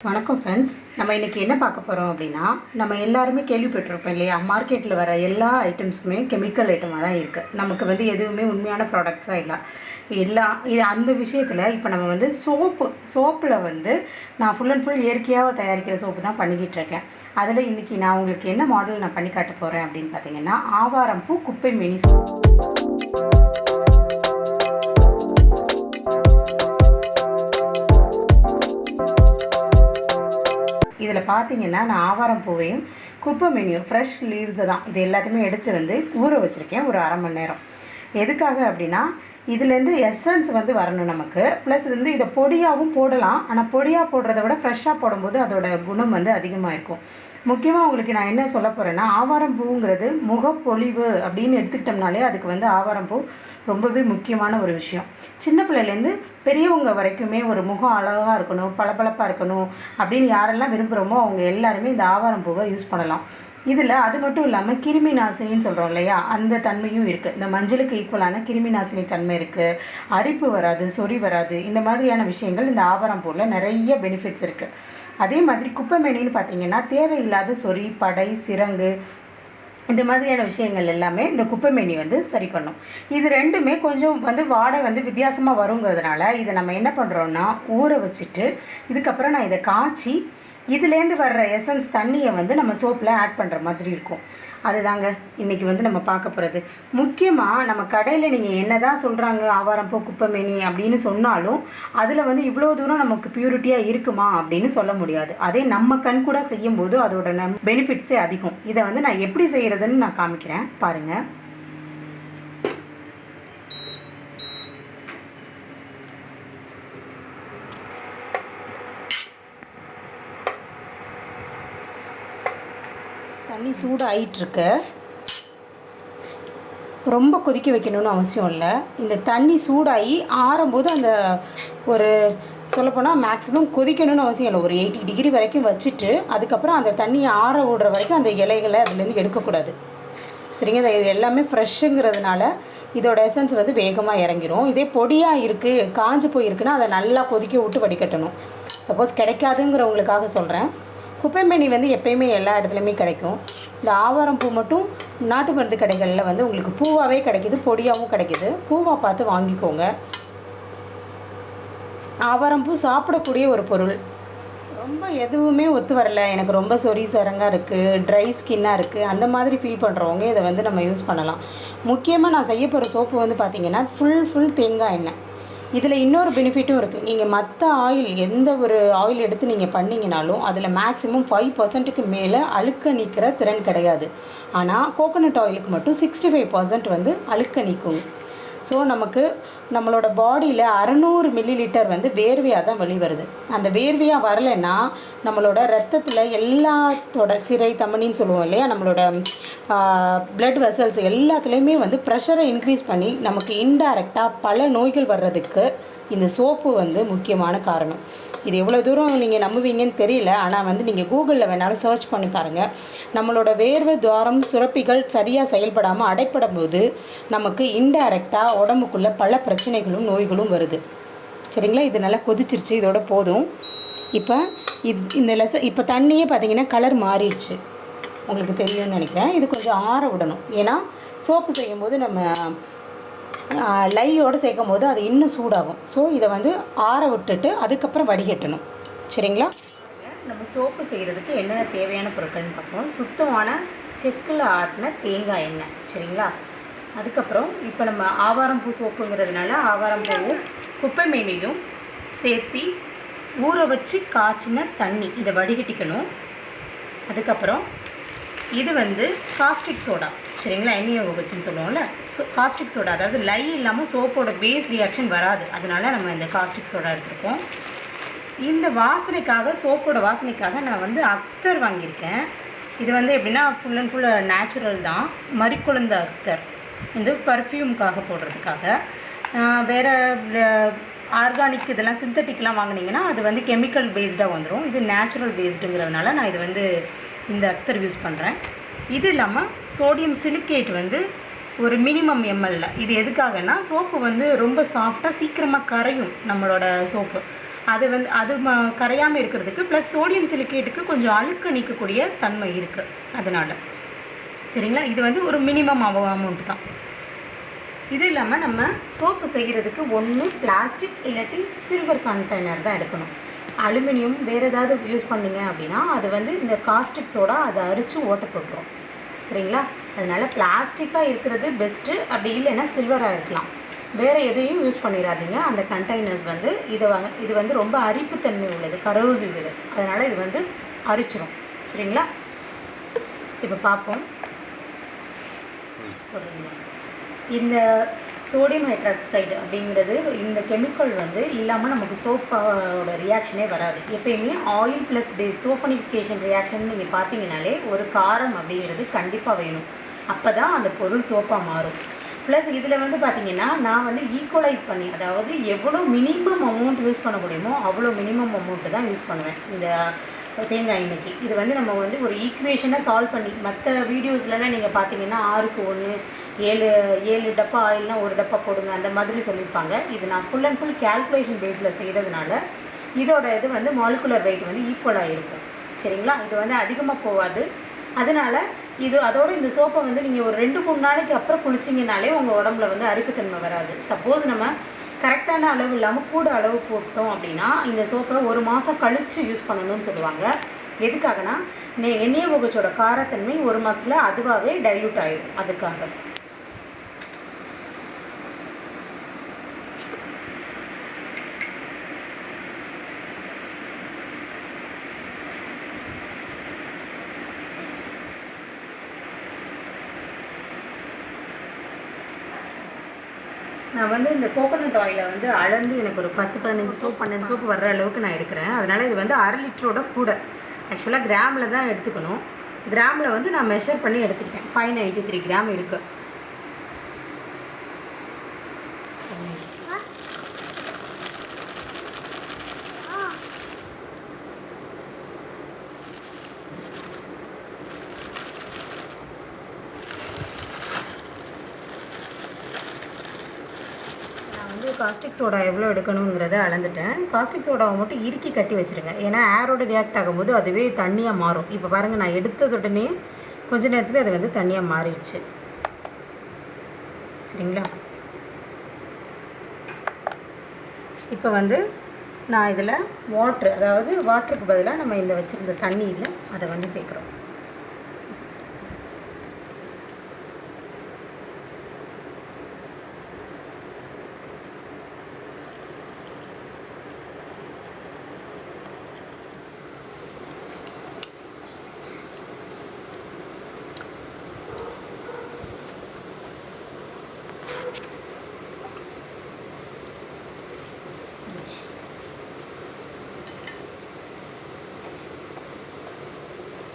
வணக்கம் ஃப்ரெண்ட்ஸ் நம்ம இன்றைக்கி என்ன பார்க்க போகிறோம் அப்படின்னா நம்ம எல்லாருமே கேள்விப்பட்டிருப்போம் இல்லையா? மார்க்கெட்டில் வர எல்லா ஐட்டம்ஸுமே கெமிக்கல் ஐட்டமாக தான் இருக்குது நமக்கு வந்து எதுவுமே உண்மையான ப்ராடக்ட்ஸாக இல்லை. எல்லா இது அந்த விஷயத்தில் இப்போ நம்ம வந்து சோப்பு சோப்பில் வந்து நான் ஃபுல் அண்ட் ஃபுல் இயற்கையாக தயாரிக்கிற சோப்பு தான் பண்ணிக்கிட்டு இருக்கேன். அதில் இன்றைக்கி நான் உங்களுக்கு என்ன மாடல் நான் பண்ணி காட்ட போகிறேன் அப்படின்னு பார்த்தீங்கன்னா ஆவாரம் பூ குப்பை மினி சோப் இதில் பார்த்தீங்கன்னா நான் ஆவாரம் பூவையும் குப்பை மீனியும் ஃப்ரெஷ் லீவ்ஸை தான் இது எல்லாத்தையுமே எடுத்து வந்து ஊற வச்சுருக்கேன் ஒரு அரை மணி நேரம். எதுக்காக அப்படின்னா இதுலேருந்து எசன்ஸ் வந்து வரணும் நமக்கு. ப்ளஸ் வந்து இதை பொடியாகவும் போடலாம். ஆனால் பொடியாக போடுறத விட ஃப்ரெஷ்ஷாக போடும்போது அதோட குணம் வந்து அதிகமாக இருக்கும். முக்கியமாக உங்களுக்கு நான் என்ன சொல்ல போகிறேன்னா ஆவாரம் பூங்கிறது முகப்பொலிவு அப்படின்னு எடுத்துக்கிட்டோம்னாலே அதுக்கு வந்து ஆவாரம் பூ ரொம்பவே முக்கியமான ஒரு விஷயம். சின்ன பிள்ளையிலேருந்து பெரியவங்க வரைக்குமே ஒரு முகம் அழகாக இருக்கணும் பளபளப்பாக இருக்கணும் அப்படின்னு யாரெல்லாம் விரும்புகிறோமோ அவங்க எல்லாருமே இந்த ஆவாரம் பூவை யூஸ் பண்ணலாம். இதில் அது மட்டும் இல்லாமல் கிருமி நாசினின்னு சொல்கிறோம் இல்லையா? அந்த தன்மையும் இருக்குது இந்த மஞ்சளுக்கு ஈக்குவலான கிருமி நாசினி தன்மை இருக்குது அரிப்பு வராது சொறி வராது இந்த மாதிரியான விஷயங்கள் இந்த ஆவாரம் பூவில் நிறைய பெனிஃபிட்ஸ் இருக்குது அதே மாதிரி குப்பைமேனின்னு பார்த்தீங்கன்னா தேவையில்லாத சொறி படை சிறங்கு இந்த மாதிரியான விஷயங்கள் எல்லாமே இந்த குப்பைமேனி வந்து சரி பண்ணும். இது ரெண்டுமே கொஞ்சம் வந்து வாடை வந்து வித்தியாசமாக வருங்கிறதுனால இதை நம்ம என்ன பண்ணுறோன்னா ஊற வச்சுட்டு இதுக்கப்புறம் நான் இதை காய்ச்சி இதுலேருந்து வர்ற எசன்ஸ் தண்ணியை வந்து நம்ம சோப்பில் ஆட் பண்ணுற மாதிரி இருக்கும். அதுதாங்க இன்றைக்கி வந்து நம்ம பார்க்க போகிறது முக்கியமாக நம்ம கடையில் நீங்கள் என்ன தான் சொல்கிறாங்க ஆவாரம் பூ குப்பைமேனி அப்படின்னு சொன்னாலும் அதில் வந்து இவ்வளோ தூரம் நமக்கு பியூரிட்டியாக இருக்குமா அப்படின்னு சொல்ல முடியாது. அதே நம்ம கண் கூட செய்யும்போது அதோட நம் பெனிஃபிட்ஸே அதிகம். இதை வந்து நான் எப்படி செய்கிறதுன்னு நான் காமிக்கிறேன். பாருங்கள் சூடு ஆயிட்டுருக்கு ரொம்ப கொதிக்க வைக்கணும்னு அவசியம் இல்லை. இந்த தண்ணி சூடாகி ஆறும்போது அந்த ஒரு சொல்லப்போனால் மேக்ஸிமம் கொதிக்கணும்னு அவசியம் இல்லை. ஒரு எயிட்டி டிகிரி வரைக்கும் வச்சுட்டு அதுக்கப்புறம் அந்த தண்ணியை ஆற விடுற வரைக்கும் அந்த இலைகளை அதுலேருந்து எடுக்கக்கூடாது. சரிங்க? இது இது எல்லாமே ஃப்ரெஷ்ஷுங்கிறதுனால இதோட எசன்ஸ் வந்து வேகமாக இறங்கிரும். இதே பொடியாக இருக்குது காஞ்சு போயிருக்குன்னா அதை நல்லா கொதிக்க விட்டு வடிகட்டணும். சப்போஸ் கிடைக்காதுங்கிறவங்களுக்காக சொல்கிறேன் குப்பைமேனி வந்து எப்பயுமே எல்லா இடத்துலையுமே கிடைக்கும். இந்த ஆவாரம் பூ மட்டும் நாட்டு மருந்து கடைகளில் வந்து உங்களுக்கு பூவாகவே கிடைக்கிது பொடியாகவும் கிடைக்கிது. பூவாக பார்த்து வாங்கிக்கோங்க. ஆவாரம் பூ சாப்பிடக்கூடிய ஒரு பொருள். ரொம்ப எதுவுமே ஒத்து வரல. எனக்கு ரொம்ப சொரி சரங்காக இருக்குது ட்ரை ஸ்கின்னாக இருக்குது அந்த மாதிரி ஃபீல் பண்ணுறவங்க இதை வந்து நம்ம யூஸ் பண்ணலாம். முக்கியமாக நான் செய்ய போகிற சோப்பு வந்து பார்த்திங்கன்னா ஃபுல் ஃபுல் தேங்காய் எண்ணெய். இதில் இன்னொரு பெனிஃபிட்டும் இருக்குது நீங்கள் மற்ற ஆயில் எந்த ஒரு ஆயில் எடுத்து நீங்கள் பண்ணிங்கனாலும் அதில் மேக்ஸிமம் ஃபைவ் பர்சன்ட்டுக்கு மேலே அழுக்க நீக்கிற திறன் கிடையாது. ஆனால் கோகோனட் ஆயிலுக்கு மட்டும் சிக்ஸ்டி ஃபைவ் பர்சன்ட் வந்து அழுக்க நீக்கும். ஸோ நமக்கு நம்மளோட பாடியில் அறநூறு மில்லி லிட்டர் வந்து வேர்வையாக தான் வெளிவருது அந்த வேர்வையாக வரலைன்னா நம்மளோட ரத்தத்தில் எல்லாத்தோட சிறை தமனின்னு சொல்லுவோம் இல்லையா? நம்மளோட பிளட் வெசல்ஸ் எல்லாத்துலேயுமே வந்து ப்ரெஷரை இன்க்ரீஸ் பண்ணி நமக்கு இன்டைரக்டாக பல நோய்கள் வர்றதுக்கு இந்த சோப்பு வந்து முக்கியமான காரணம். இது எவ்வளோ தூரம் நீங்கள் நம்புவீங்கன்னு தெரியல. ஆனால் வந்து நீங்கள் கூகுளில் வேணாலும் சர்ச் பண்ணி பாருங்கள் நம்மளோட வேர்வை துவாரம் சுரப்பிகள் சரியாக செயல்படாமல் அடைப்படும் போது நமக்கு இன்டைரக்டாக உடம்புக்குள்ளே பல பிரச்சனைகளும் நோய்களும் வருது. சரிங்களா? இது நல்லா கொதிச்சிருச்சு. இதோட போதும். இப்போ இது இந்த லெச இப்போ தண்ணியே பார்த்தீங்கன்னா கலர் மாறிடுச்சு. உங்களுக்கு தெரியும்னு நினைக்கிறேன். இது கொஞ்சம் ஆற விடணும். ஏன்னா சோப்பு செய்யும்போது நம்ம லையோடு சேர்க்கும் போது அது இன்னும் சூடாகும். ஸோ இதை வந்து ஆற விட்டுட்டு அதுக்கப்புறம் வடிகட்டணும். சரிங்களா? நம்ம சோப்பு செய்கிறதுக்கு என்னென்ன தேவையான பொருட்கள்னு பார்ப்போம். சுத்தமான செக்கில் ஆட்டின தேங்காய் எண்ணெய். சரிங்களா? அதுக்கப்புறம் இப்போ நம்ம ஆவாரம் பூ சோப்புங்கிறதுனால ஆவாரம் பூவும் குப்பை மேனியும் சேர்த்தி ஊற வச்சு காய்ச்சின தண்ணி இதை வடிகட்டிக்கணும். அதுக்கப்புறம் இது வந்து காஸ்டிக் சோடா சரிங்களா? எண்ணெய் வச்சுன்னு சொல்லுவோம்ல. சோ காஸ்டிக் சோடா அதாவது லை இல்லாமல் சோப்போட பேஸ் ரியாக்ஷன் வராது. அதனால நம்ம இந்த காஸ்டிக் சோடா எடுத்துருக்கோம். இந்த வாசனைக்காக சோப்போட வாசனைக்காக நான் வந்து அக்தர் வாங்கியிருக்கேன். இது வந்து எப்படின்னா ஃபுல் அண்ட் ஃபுல் நேச்சுரல் தான். மறிக்குழந்த அக்தர். இந்த பர்ஃப்யூம்காக போடுறதுக்காக. வேறு ஆர்கானிக் இதெல்லாம் சிந்தட்டிக்லாம் வாங்கினீங்கன்னா அது வந்து கெமிக்கல் பேஸ்டாக வந்துடும் இது நேச்சுரல் பேஸ்டுங்கிறதுனால நான் இது வந்து இந்த அக்தர் யூஸ் பண்ணுறேன் இது இல்லாமல் சோடியம் சிலிக்கேட் வந்து ஒரு மினிமம் எம்எல்ல இது எதுக்காகன்னா சோப்பு வந்து ரொம்ப சாஃப்டாக சீக்கிரமாக கரையும் நம்மளோட சோப்பு. அது வந்து அது ம கரையாமல் இருக்கிறதுக்கு ப்ளஸ் சோடியம் சிலிக்கேட்டுக்கு கொஞ்சம் அழுக்கு நீக்கக்கூடிய தன்மை இருக்குது அதனால். சரிங்களா? இது வந்து ஒரு மினிமம் அமௌண்ட் தான். இது இல்லாமல் நம்ம சோப்பு செய்கிறதுக்கு ஒன்று பிளாஸ்டிக் இல்லாட்டி சில்வர் கண்டெய்னர் தான் எடுக்கணும். அலுமினியம் வேறு ஏதாவது யூஸ் பண்ணீங்க அப்படின்னா அது வந்து இந்த காஸ்டிக் சோடா அதை அரித்து ஓட்ட போட்டுரும். சரிங்களா? அதனால் பிளாஸ்டிக்காக இருக்கிறது பெஸ்ட்டு அப்படி இல்லைன்னா சில்வராக இருக்கலாம். வேறு எதையும் யூஸ் பண்ணிடாதீங்க அந்த கண்டெய்னர்ஸ் வந்து இதை வாங்க இது வந்து ரொம்ப அரிப்புத்தன்மை உள்ளது கரோசிவ் இது. அதனால் இது வந்து அரிச்சிரும். சரிங்களா? இப்போ பார்ப்போம் சொல்றீங்களா? இந்த சோடியம் ஹைட்ராக்சைடு அப்படிங்கிறது இந்த கெமிக்கல் வந்து இல்லாமல் நமக்கு சோப்போட ரியாக்ஷனே வராது. எப்பயுமே ஆயில் ப்ளஸ் பே சோஃபனிஃபிகேஷன் ரியாக்ஷன் நீங்கள் பார்த்தீங்கனாலே ஒரு காரம் அப்படிங்கிறது கண்டிப்பாக வேணும். அப்போ தான் அந்த பொருள் சோப்பாக மாறும். ப்ளஸ் இதில் வந்து பார்த்தீங்கன்னா நான் வந்து ஈக்குவலைஸ் பண்ணி அதாவது எவ்வளோ மினிமம் அமௌண்ட் யூஸ் பண்ண முடியுமோ அவ்வளோ மினிமம் அமௌண்ட்டு தான் யூஸ் பண்ணுவேன். இந்த தேங்காய் எண்ணெய்க்கு. இது வந்து நம்ம வந்து ஒரு ஈக்குவேஷனை சால்வ் பண்ணி மற்ற வீடியோஸ்லலாம் நீங்கள் பார்த்தீங்கன்னா ஆறுக்கு ஒன்று ஏழு ஏழு டப்பா ஆயில்னால் ஒரு டப்பா போடுங்க அந்த மாதிரி சொல்லியிருப்பாங்க. இது நான் ஃபுல் அண்ட் ஃபுல் கேல்குலேஷன் பேஸில் செய்கிறதுனால இதோட இது வந்து மாலிகுலர் வெயிட் வந்து ஈக்குவலாக இருக்கும் சரிங்களா? இது வந்து அதிகமாக போகாது. அதனால இது அதோட இந்த சோப்பை வந்து நீங்கள் ஒரு ரெண்டு மூணு நாளைக்கு அப்புறம் குளிச்சிங்கனாலே உங்கள் உடம்புல வந்து அரிப்புத்தன்மை வராது. சப்போஸ் நம்ம கரெக்டான அளவு இல்லாமல் கூட அளவு போட்டோம் அப்படின்னா இந்த சோப்பை ஒரு மாதம் கழித்து யூஸ் பண்ணணும்னு சொல்லுவாங்க. எதுக்காகனா நெ எண்ணெய் முகச்சோட காரத்தன்மை ஒரு மாதத்தில் அதுவாகவே டைல்யூட் ஆகிடும் அதுக்காக. வந்து இந்த கோகோனட் ஆயிலை வந்து அளந்து எனக்கு ஒரு பத்து பதினஞ்சு சோப் பன்னெண்டு சோப்பு வர்ற அளவுக்கு நான் எடுக்கிறேன். அதனால் இது வந்து அரை லிட்டரோட கூட. ஆக்சுவலாக கிராமில் தான் எடுத்துக்கணும். கிராமில் வந்து நான் மெஷர் பண்ணி எடுத்துக்கிட்டேன். ஃபைவ் நைன்ட்டி த்ரீ கிராம் இருக்குது நான் வந்து காஸ்டிக் சோடா எவ்வளோ எடுக்கணுங்கிறத அளந்துட்டேன். காஸ்டிக் சோடாவை மட்டும் இறுக்கி கட்டி வச்சுருங்க. ஏன்னா ஏரோட ரியாக்ட் ஆகும்போது அதுவே தண்ணியாக மாறும். இப்போ பாருங்கள் நான் எடுத்த உடனே கொஞ்ச நேரத்தில் அது வந்து தண்ணியாக மாறிடுச்சு. சரிங்களா? இப்போ வந்து நான் இதில் வாட்ரு அதாவது வாட்டருக்கு பதிலாக நம்ம இந்த வச்சுருந்த தண்ணியில் அதை வந்து சேர்க்குறோம்.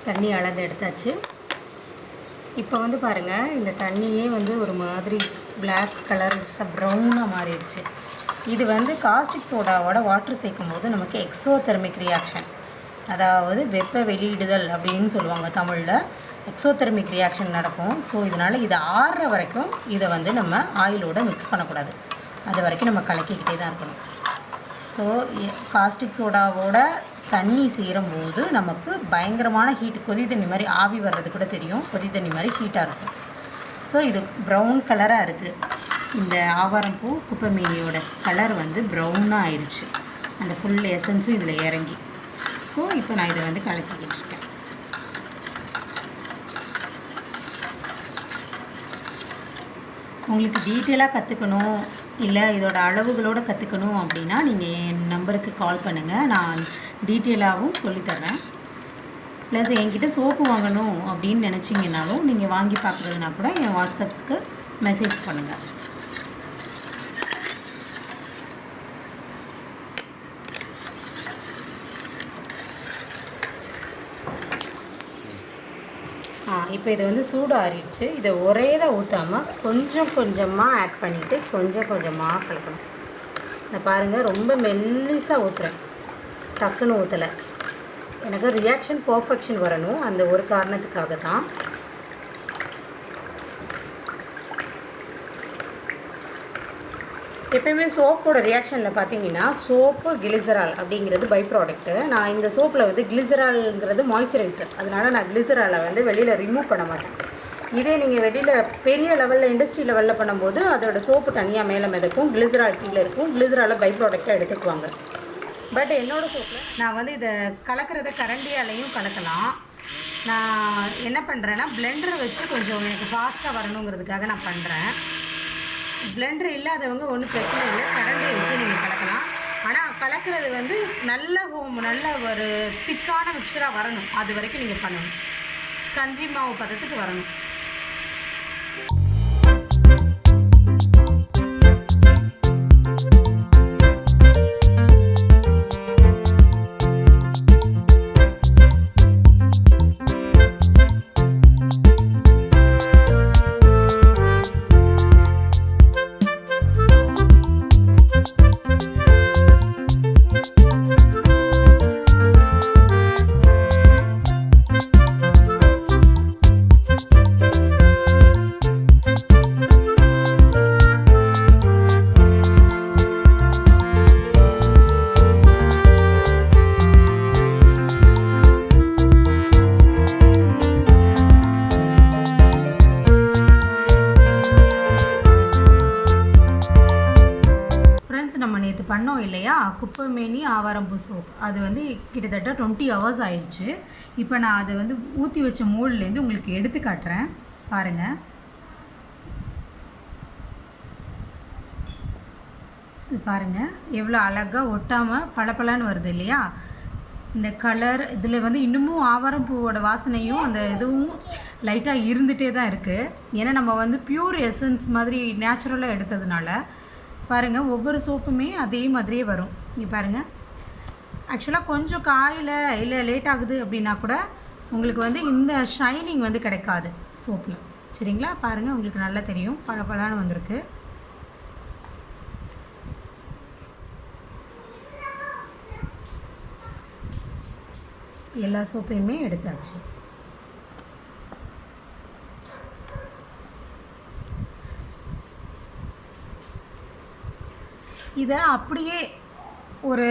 தண்ணி அளந்து எடுத்தாச்சு. இப்போ வந்து பாருங்கள் இந்த தண்ணியே வந்து ஒரு மாதிரி பிளாக் கலர் ப்ரௌனாக மாறிடுச்சு. இது வந்து காஸ்டிக் சோடாவோட வாட்டர் சேர்க்கும் போது நமக்கு எக்ஸோதெர்மிக் ரியாக்ஷன் அதாவது வெப்ப வெளியிடுதல் அப்படின்னு சொல்லுவாங்க தமிழில். எக்ஸோதெர்மிக் ரியாக்ஷன் நடக்கும். ஸோ இதனால் இது ஆறுற வரைக்கும் இதை வந்து நம்ம ஆயிலோட மிக்ஸ் பண்ணக்கூடாது. அது வரைக்கும் நம்ம கலக்கிக்கிட்டே தான் இருக்கணும். ஸோ காஸ்டிக் சோடாவோட தண்ணி சேரும்போது நமக்கு பயங்கரமான ஹீட் கொதி தண்ணி மாதிரி ஆவி வர்றது கூட தெரியும். கொதி தண்ணி மாதிரி ஹீட்டாக இருக்கும். ஸோ இது ப்ரௌன் கலராக இருக்குது இந்த ஆவாரம் பூ குப்பை மீனியோட கலர் வந்து ப்ரௌனாக ஆயிடுச்சு. அந்த ஃபுல் எசன்ஸும் இதில் இறங்கி. ஸோ இப்போ நான் இதை வந்து கலக்கிக்கிட்டு இருக்கேன். உங்களுக்கு டீட்டெயிலாக கற்றுக்கணும் இல்லை இதோட அளவுகளோடு கற்றுக்கணும் அப்படின்னா நீங்கள் என் நம்பருக்கு கால் பண்ணுங்கள் நான் டீட்டெயிலாகவும் சொல்லித்தரேன் ப்ளஸ் என்கிட்ட சோப்பு வாங்கணும் அப்படின்னு நினச்சிங்கனாலும் நீங்கள் வாங்கி பார்க்குறதுனா கூட என் வாட்ஸ்அப்புக்கு மெசேஜ் பண்ணுங்கள் இப்போ இது வந்து சூடு ஆறிடுச்சு இதை ஒரே தான் ஊற்றாமல் கொஞ்சம் கொஞ்சமாக ஆட் பண்ணிவிட்டு கொஞ்சம் கொஞ்சமாக கலக்கணும். இந்த பாருங்கள் ரொம்ப மெல்லிஸாக ஊற்றுறேன் டக்குன்னு ஊற்றலை எனக்கு ரியாக்ஷன் பர்ஃபெக்ஷன் வரணும். அந்த ஒரு காரணத்துக்காக தான். எப்பயுமே சோப்போட ரியாக்ஷனில் பார்த்தீங்கன்னா சோப்பு கிளிசரால் அப்படிங்கிறது பை ப்ராடக்ட்டு நான் இந்த சோப்பில் வந்து கிளிசரால்ங்கிறது மாய்ச்சரைசர் அதனால் நான் கிளிசராலை வந்து வெளியில் ரிமூவ் பண்ண மாட்டேன். இதே நீங்கள் வெளியில் பெரிய லெவலில் இண்டஸ்ட்ரி லெவலில் பண்ணும்போது அதோட சோப்பு தனியாக மேலே மிதக்கும் கிளிசரால் கீழே இருக்கும் கிளிசராலை பை ப்ராடக்டாக எடுத்துக்குவாங்க. பட் என்னோட சோப்பில் நான் வந்து இதை கலக்கிறத கரண்டியாலையும் கலக்கலாம். நான் என்ன பண்ணுறேன்னா பிளெண்டரை வச்சு கொஞ்சம் எனக்கு ஃபாஸ்ட்டாக வரணுங்கிறதுக்காக நான் பண்ணுறேன் பிளெண்டர் இல்லாதவங்க ஒன்றும் பிரச்சனை இல்லை. கரண்டியை வச்சு நீங்கள் கலக்கலாம். ஆனால் கலக்கிறது வந்து நல்ல ஹோம் நல்ல ஒரு திக்கான மிக்சராக வரணும். அது வரைக்கும் நீங்கள் பண்ணணும். கஞ்சி மாவு பதத்துக்கு வரணும். குப்பைமேனி ஆவாரம்பூ சோப் அது வந்து கிட்டத்தட்ட டுவெண்ட்டி ஹவர்ஸ் ஆயிடுச்சு. இப்போ நான் அதை வந்து ஊற்றி வச்ச மோல்ட்லேருந்து உங்களுக்கு எடுத்து காட்டுறேன். பாருங்கள் இது பாருங்கள் எவ்வளோ அழகாக ஒட்டாமல் பளபளன்னு வருது இல்லையா? இந்த கலர் இதில் வந்து இன்னமும் ஆவாரம் பூவோட வாசனையும் அந்த இதுவும் லைட்டாக இருந்துகிட்டே தான் இருக்குது ஏன்னா நம்ம வந்து பியூர் எசன்ஸ் மாதிரி நேச்சுரலாக எடுத்ததுனால. பாருங்கள் ஒவ்வொரு சோப்புமே அதே மாதிரியே வரும். இங்கே பாருங்கள் ஆக்சுவலாக கொஞ்சம் காயில் இல்லை லேட் ஆகுது அப்படின்னா கூட உங்களுக்கு வந்து இந்த ஷைனிங் வந்து கிடைக்காது சோப்பில் சரிங்களா? பாருங்கள் உங்களுக்கு நல்லா தெரியும். பளபளன்னு வந்திருக்கு. எல்லா சோப்பையுமே எடுத்தாச்சு. இதை அப்படியே ஒரு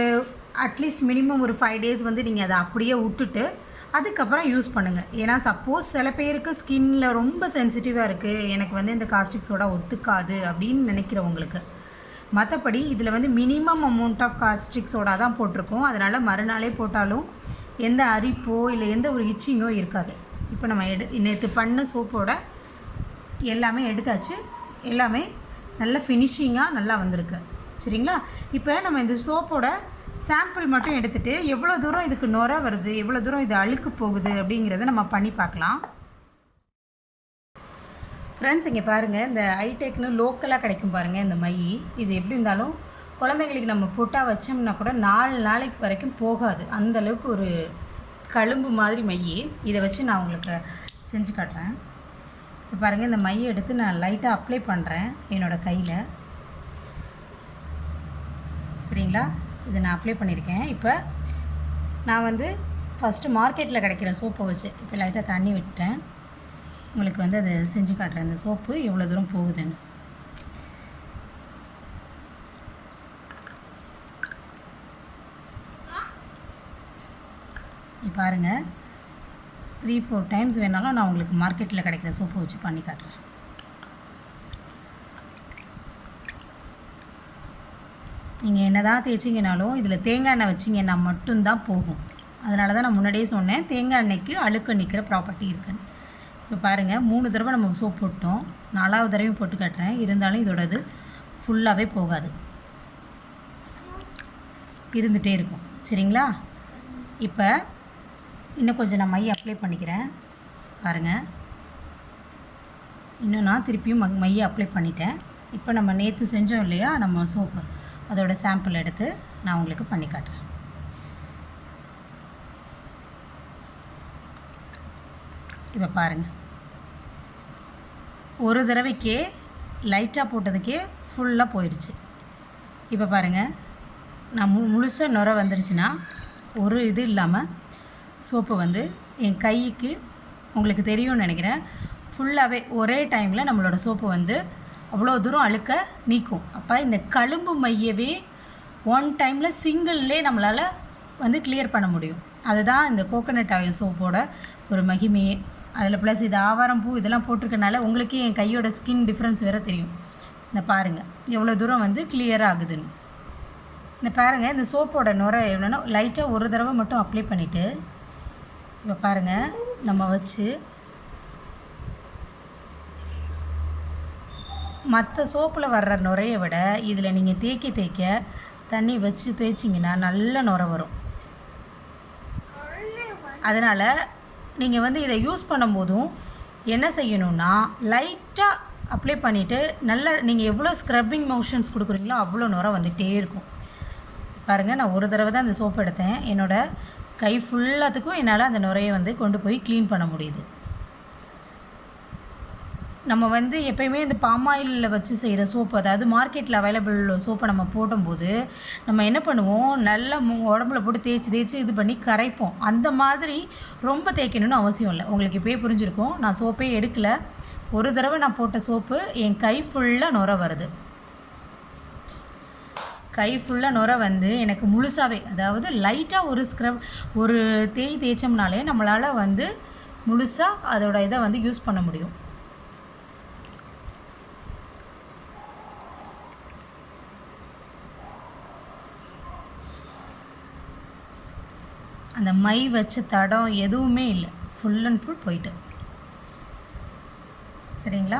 அட்லீஸ்ட் மினிமம் ஒரு ஃபைவ் டேஸ் வந்து நீங்கள் அதை அப்படியே விட்டுட்டு அதுக்கப்புறம் யூஸ் பண்ணுங்கள் ஏன்னா சப்போஸ் சில பேருக்கு ஸ்கின்ல ரொம்ப சென்சிட்டிவாக இருக்குது எனக்கு வந்து இந்த காஸ்டிக் சோடா ஒத்துக்காது அப்படின்னு நினைக்கிறவங்களுக்கு. மற்றபடி இதில் வந்து minimum amount of caustic soda தான் போட்டிருக்கோம். அதனால் மறுநாளே போட்டாலும் எந்த அரிப்போ இல்லை எந்த ஒரு இச்சிங்கோ இருக்காது. இப்போ நம்ம எடு நேற்று பண்ண சோப்போட எல்லாமே எடுத்தாச்சு. எல்லாமே நல்ல ஃபினிஷிங்காக நல்லா வந்திருக்கு. சரிங்களா? இப்போ நம்ம இந்த சோப்போட சாம்பிள் மட்டும் எடுத்துகிட்டு எவ்வளோ தூரம் இதுக்கு நுர வருது எவ்வளோ தூரம் இது அழுக்கு போகுது அப்படிங்கிறத நம்ம பண்ணி பார்க்கலாம். ஃப்ரெண்ட்ஸ் இங்கே பாருங்கள் இந்த ஹைடெக்னு லோக்கலாக கிடைக்கும் பாருங்கள் இந்த மை. இது எப்படி இருந்தாலும் குழந்தைங்களுக்கு நம்ம போட்டால் வச்சோம்னா கூட நாலு நாளைக்கு வரைக்கும் போகாது. அந்தளவுக்கு ஒரு கழும்பு மாதிரி மை. இதை வச்சு நான் உங்களுக்கு செஞ்சு காட்டுறேன். இப்போ பாருங்கள் இந்த மையை எடுத்து நான் லைட்டாக அப்ளை பண்ணுறேன் என்னோடய கையில். சரிங்களா? இது நான் அப்ளை பண்ணியிருக்கேன் இப்போ நான் வந்து ஃபஸ்ட்டு மார்க்கெட்டில் கிடைக்கிற சோப்பை வச்சு இப்போ லைட்டாக தண்ணி விட்டேன் உங்களுக்கு வந்து அதை செஞ்சு காட்டுறேன். இந்த சோப்பு எவ்வளோ தூரம் போகுதுன்னு. பாருங்கள் த்ரீ ஃபோர் டைம்ஸ் வேணாலும் நான் உங்களுக்கு மார்க்கெட்டில் கிடைக்கிற சோப்பு வச்சு பண்ணி காட்டுறேன். நீங்கள் என்ன தான் தேய்ச்சிங்கனாலும் இதில் தேங்காய் எண்ணெய் வச்சிங்கன்னா மட்டும்தான் போகும். அதனால தான் நான் முன்னாடியே சொன்னேன் தேங்காய் எண்ணெய்க்கு அழுக்க நிற்கிற ப்ராப்பர்ட்டி இருக்குன்னு. இப்போ பாருங்கள் மூணு தடவை நம்ம சோப் போட்டோம். நாலாவது தடவையும் போட்டு காட்டுறேன். இருந்தாலும் இதோடது ஃபுல்லாகவே போகாது. இருந்துகிட்டே இருக்கும். சரிங்களா? இப்போ இன்னும் கொஞ்சம் நான் மைய அப்ளை பண்ணிக்கிறேன். பாருங்கள் இன்னும் நான் திருப்பியும் ம மையை அப்ளை பண்ணிட்டேன். இப்போ நம்ம நேற்று செஞ்சோம் இல்லையா நம்ம சோப்பு அதோட சாம்பிள் எடுத்து நான் உங்களுக்கு பண்ணி காட்டுறேன். இப்போ பாருங்கள் ஒரு தடவைக்கே லைட்டாக போட்டதுக்கே ஃபுல்லாக போயிடுச்சு. இப்போ பாருங்கள் நான் மு முழுசாக நுர வந்துருச்சுன்னா ஒரு இது இல்லாமல் சோப்பு வந்து என் கைக்கு உங்களுக்கு தெரியும்னு நினைக்கிறேன். ஃபுல்லாகவே ஒரே டைமில் நம்மளோட சோப்பு வந்து அவ்வளோ தூரம் அழுக்க நீக்கும். அப்போ இந்த கழும்பு மையவே ஒன் டைமில் சிங்கிள்லே நம்மளால் வந்து கிளியர் பண்ண முடியும். அதுதான் இந்த கோகனட் ஆயில் சோப்போட ஒரு மகிமையே. அதில் ப்ளஸ் இது ஆவாரம் பூ இதெல்லாம் போட்டிருக்கனால உங்களுக்கே என் கையோட ஸ்கின் டிஃப்ரென்ஸ் வேறு தெரியும். இந்த பாருங்கள் எவ்வளோ தூரம் வந்து கிளியர் ஆகுதுன்னு. இந்த பாருங்கள் இந்த சோப்போட நுரை எவ்வளோன்னா லைட்டாக ஒரு தடவை மட்டும் அப்ளை பண்ணிவிட்டு இப்போ பாருங்கள் நம்ம வச்சு மற்ற சோப்பில் வர்ற நுரையை விட இதில் நீங்கள் தேய்க்க தேய்க்க தண்ணி வச்சு தேய்ச்சிங்கன்னா நல்ல நுரை வரும். அதனால் நீங்கள் வந்து இதை யூஸ் பண்ணும்போதும் என்ன செய்யணும்னா லைட்டாக அப்ளை பண்ணிவிட்டு நல்ல நீங்கள் எவ்வளோ ஸ்க்ரப்பிங் மோஷன்ஸ் கொடுக்குறீங்களோ அவ்வளோ நுரை வந்துகிட்டே இருக்கும். பாருங்கள் நான் ஒரு தடவை தான் அந்த சோப் எடுத்தேன். என்னோடய கை ஃபுல்லாத்துக்கும் என்னால் அந்த நுரையை வந்து கொண்டு போய் க்ளீன் பண்ண முடியுது. நம்ம வந்து எப்பயுமே இந்த பாம் ஆயிலில் வச்சு செய்கிற சோப்பு அதாவது மார்க்கெட்டில் அவைலபிள் சோப்பை நம்ம போடும்போது நம்ம என்ன பண்ணுவோம்? நல்லா மு- உடம்புல போட்டு தேய்ச்சி தேய்ச்சி இது பண்ணி கரைப்போம். அந்த மாதிரி ரொம்ப தேய்க்கணும்னு அவசியம் இல்லை. உங்களுக்கு இப்போயே புரிஞ்சிருக்கும். நான் சோப்பே எடுக்கல. ஒரு தடவை நான் போட்ட சோப்பு என் கை ஃபுல்லாக நுர வருது. கை ஃபுல்லாக நுர வந்து எனக்கு முழுசாகவே அதாவது லைட்டாக ஒரு ஸ்க்ரப் ஒரு தேய் தேய்ச்சோம்னாலே நம்மளால் வந்து முழுசாக அதோட இதை வந்து யூஸ் பண்ண முடியும். அந்த மை வச்ச தடம் எதுவுமே இல்லை. ஃபுல் அண்ட் ஃபுல் போயிட்டு. சரிங்களா?